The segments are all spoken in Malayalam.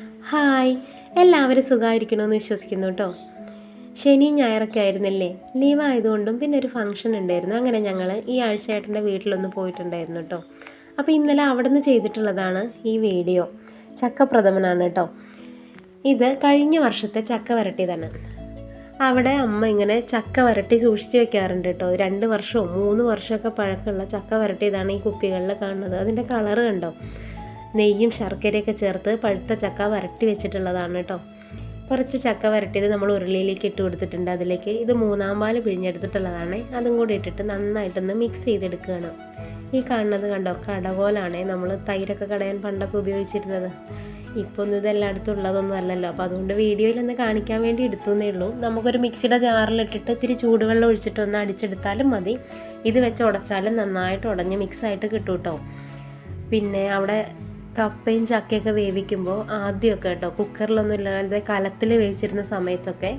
ഹായ്. എല്ലാവരും സുഖമായിരിക്കണമെന്ന് വിശ്വസിക്കുന്നു കേട്ടോ. ശനി ഞായറൊക്കെ ആയിരുന്നല്ലേ? ലീവ് ആയതുകൊണ്ടും പിന്നെ ഒരു ഫംഗ്ഷൻ ഉണ്ടായിരുന്നു. അങ്ങനെ ഞങ്ങൾ ഈ ആഴ്ച ഏട്ടന്റെ വീട്ടിലൊന്ന് പോയിട്ടുണ്ടായിരുന്നു കേട്ടോ. അപ്പോൾ ഇന്നലെ അവിടെ നിന്ന് ചെയ്തിട്ടുള്ളതാണ് ഈ വീഡിയോ. ചക്കപ്രഥമനാണ് കേട്ടോ. ഇത് കഴിഞ്ഞ വർഷത്തെ ചക്ക വരട്ടിയതാണ്. അവിടെ അമ്മ ഇങ്ങനെ ചക്ക വരട്ടി സൂക്ഷിച്ച് വെക്കാറുണ്ട് കേട്ടോ. രണ്ട് വർഷവും മൂന്ന് വർഷമൊക്കെ പഴക്കമുള്ള ചക്ക വരട്ടിയതാണ് ഈ കുപ്പികളിൽ കാണുന്നത്. അതിന്റെ കളറ് കണ്ടോ? നെയ്യും ശർക്കരയൊക്കെ ചേർത്ത് പഴുത്ത ചക്ക വരട്ടി വെച്ചിട്ടുള്ളതാണ് കേട്ടോ. കുറച്ച് ചക്ക വരട്ടിയത് നമ്മൾ ഉരുളിയിലേക്ക് ഇട്ട് കൊടുത്തിട്ടുണ്ട്. അതിലേക്ക് ഇത് മൂന്നാം പാൽ പിഴിഞ്ഞെടുത്തിട്ടുള്ളതാണ്. അതും കൂടി ഇട്ടിട്ട് നന്നായിട്ടൊന്ന് മിക്സ് ചെയ്തെടുക്കുകയാണ്. ഈ കാണുന്നത് കണ്ടോ? കടകോലാണ് നമ്മൾ തൈരൊക്കെ കടയാൻ പണ്ടൊക്കെ ഉപയോഗിച്ചിരുന്നത്. ഇപ്പോൾ ഒന്നും ഇതെല്ലായിടത്തും ഉള്ളതൊന്നും അല്ലല്ലോ. അപ്പോൾ അതുകൊണ്ട് വീഡിയോയിൽ ഒന്ന് കാണിക്കാൻ വേണ്ടി എടുത്തുന്നേ ഉള്ളൂ. നമുക്കൊരു മിക്സിയുടെ ജാറിലിട്ടിട്ട് ഇത്തിരി ചൂടുവെള്ളം ഒഴിച്ചിട്ട് ഒന്ന് അടിച്ചെടുത്താലും മതി. ഇത് വെച്ച് ഉടച്ചാലും നന്നായിട്ട് ഉടഞ്ഞ് മിക്സായിട്ട് കിട്ടും കേട്ടോ. പിന്നെ അവിടെ കപ്പയും ചക്കയൊക്കെ വേവിക്കുമ്പോൾ ആദ്യമൊക്കെ കേട്ടോ കുക്കറിലൊന്നും ഇല്ലാതെ കലത്തിൽ വേവിച്ചിരുന്ന സമയത്തൊക്കെ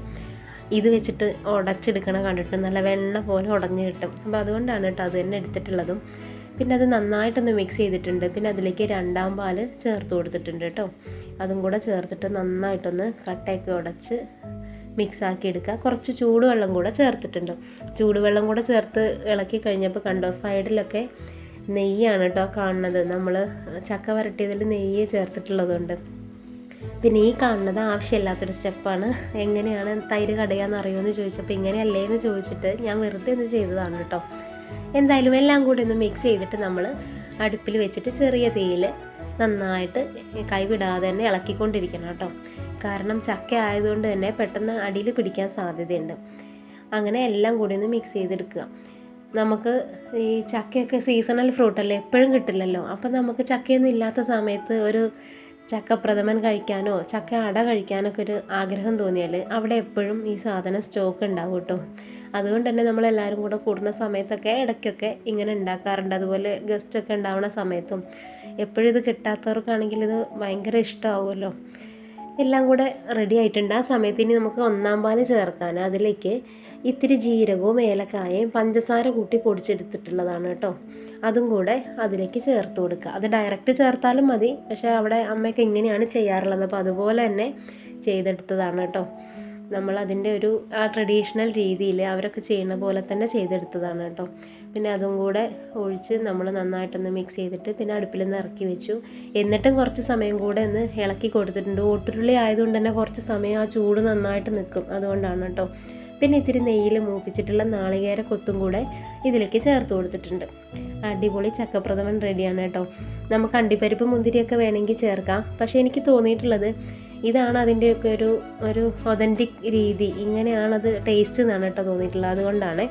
ഇത് വെച്ചിട്ട് ഉടച്ചെടുക്കണ കണ്ടിട്ട് നല്ല വെണ്ണ പോലെ ഉടഞ്ഞു കിട്ടും. അപ്പോൾ അതുകൊണ്ടാണ് കേട്ടോ അത് തന്നെ എടുത്തിട്ടുള്ളതും. പിന്നെ അത് നന്നായിട്ടൊന്ന് മിക്സ് ചെയ്തിട്ടുണ്ട്. പിന്നെ അതിലേക്ക് രണ്ടാം പാൽ ചേർത്ത് കൊടുത്തിട്ടുണ്ട് കേട്ടോ. അതും കൂടെ ചേർത്തിട്ട് നന്നായിട്ടൊന്ന് കട്ടയൊക്കെ ഉടച്ച് മിക്സാക്കി എടുക്കുക. കുറച്ച് ചൂടുവെള്ളം കൂടെ ചേർത്തിട്ടുണ്ട്. ചൂടുവെള്ളം കൂടെ ചേർത്ത് ഇളക്കി കഴിഞ്ഞപ്പോൾ കണ്ടോ സൈഡിലൊക്കെ നെയ്യാണ് കേട്ടോ കാണുന്നത്. നമ്മൾ ചക്ക വരട്ടിയതിൽ നെയ്യ് ചേർത്തിട്ടുള്ളതുകൊണ്ട് പിന്നെ ഈ കാണുന്നത് ആവശ്യമില്ലാത്തൊരു സ്റ്റെപ്പാണ്. എങ്ങനെയാണ് തൈര് കടയാന്ന് അറിയുമെന്ന് ചോദിച്ചപ്പോൾ ഇങ്ങനെയല്ലേ എന്ന് ചോദിച്ചിട്ട് ഞാൻ വെറുതെ ഒന്ന് ചെയ്തതാണ് കേട്ടോ. എന്തായാലും എല്ലാം കൂടി ഒന്ന് മിക്സ് ചെയ്തിട്ട് നമ്മൾ അടുപ്പിൽ വെച്ചിട്ട് ചെറിയ തീയിൽ നന്നായിട്ട് കൈവിടാതെ തന്നെ ഇളക്കിക്കൊണ്ടിരിക്കണം കേട്ടോ. കാരണം ചക്ക ആയതുകൊണ്ട് തന്നെ പെട്ടെന്ന് അടിയിൽ പിടിക്കാൻ സാധ്യതയുണ്ട്. അങ്ങനെ എല്ലാം കൂടി ഒന്ന് മിക്സ് ചെയ്തെടുക്കുക. നമുക്ക് ഈ ചക്കയൊക്കെ സീസണൽ ഫ്രൂട്ടല്ലേ എപ്പോഴും കിട്ടില്ലല്ലോ. അപ്പം നമുക്ക് ചക്കയൊന്നും ഇല്ലാത്ത സമയത്ത് ഒരു ചക്ക പ്രഥമൻ കഴിക്കാനോ ചക്ക അട കഴിക്കാനൊക്കെ ഒരു ആഗ്രഹം തോന്നിയാൽ അവിടെ എപ്പോഴും ഈ സാധനം സ്റ്റോക്ക് ഉണ്ടാവും കേട്ടോ. അതുകൊണ്ട് തന്നെ നമ്മളെല്ലാവരും കൂടെ കൂടുന്ന സമയത്തൊക്കെ ഇടയ്ക്കൊക്കെ ഇങ്ങനെ ഉണ്ടാക്കാറുണ്ട്. അതുപോലെ ഗസ്റ്റൊക്കെ ഉണ്ടാവുന്ന സമയത്തും. എപ്പോഴും ഇത് കിട്ടാത്തവർക്കാണെങ്കിൽ ഇത് ഭയങ്കര ഇഷ്ടമാവുമല്ലോ എല്ലാം കൂടെ റെഡി ആയിട്ടുണ്ട്. ആ സമയത്ത് ഇനി നമുക്ക് ഒന്നാം പാൽ ചേർക്കാൻ അതിലേക്ക് ഇത്തിരി ജീരകവും ഏലക്കായയും പഞ്ചസാര കൂട്ടി പൊടിച്ചെടുത്തിട്ടുള്ളതാണ് കേട്ടോ. അതും കൂടെ അതിലേക്ക് ചേർത്ത് കൊടുക്കുക. അത് ഡയറക്റ്റ് ചേർത്താലും മതി. പക്ഷേ അവിടെ അമ്മയൊക്കെ ഇങ്ങനെയാണ് ചെയ്യാറുള്ളത്. അപ്പോൾ അതുപോലെ തന്നെ ചെയ്തെടുത്തതാണ് കേട്ടോ. നമ്മൾ അതിന്റെ ഒരു ആ ട്രഡീഷണൽ രീതിയിൽ അവരൊക്കെ ചെയ്യുന്ന പോലെ തന്നെ ചെയ്തെടുത്തതാണ് കേട്ടോ. പിന്നെ അതും കൂടെ ഒഴിച്ച് നമ്മൾ നന്നായിട്ടൊന്ന് മിക്സ് ചെയ്തിട്ട് പിന്നെ അടുപ്പിൽ നിന്ന് ഇറക്കി വെച്ചു. എന്നിട്ടും കുറച്ച് സമയം കൂടെ ഒന്ന് ഇളക്കി കൊടുത്തിട്ടുണ്ട്. ഓട്ടുരുളി ആയതുകൊണ്ട് തന്നെ കുറച്ച് സമയം ആ ചൂട് നന്നായിട്ട് നിൽക്കും. അതുകൊണ്ടാണ് കേട്ടോ. പിന്നെ ഇത്തിരി നെയ്യിൽ മൂപ്പിച്ചിട്ടുള്ള നാളികേര കൊത്തും കൂടെ ഇതിലേക്ക് ചേർത്ത് കൊടുത്തിട്ടുണ്ട്. അടിപൊളി ചക്കപ്രഥമൻ റെഡിയാണ് കേട്ടോ. നമുക്ക് അണ്ടിപ്പരിപ്പ് മുന്തിരിയൊക്കെ വേണമെങ്കിൽ ചേർക്കാം. പക്ഷേ എനിക്ക് തോന്നിയിട്ടുള്ളത് ഇതാണ് അതിന്റെയൊക്കെ ഒരു ഒരു ഒതന്റിക് രീതി. ഇങ്ങനെയാണത് ടേസ്റ്റ് എന്നാണ് കേട്ടോ തോന്നിയിട്ടുള്ളത്. അതുകൊണ്ടാണ്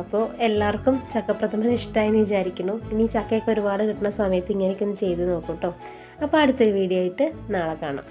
അപ്പോൾ എല്ലാവർക്കും ചക്കപ്രഥമൻ ഇഷ്ടമായി എന്ന് വിചാരിക്കുന്നു. ഇനി ചക്കയൊക്കെ ഒരുപാട് കിട്ടുന്ന സമയത്ത് ഇങ്ങനെയൊക്കെ ഒന്ന് ചെയ്ത് നോക്കും കേട്ടോ അപ്പോൾ അടുത്തൊരു വീഡിയോ ആയിട്ട് നാളെ കാണാം.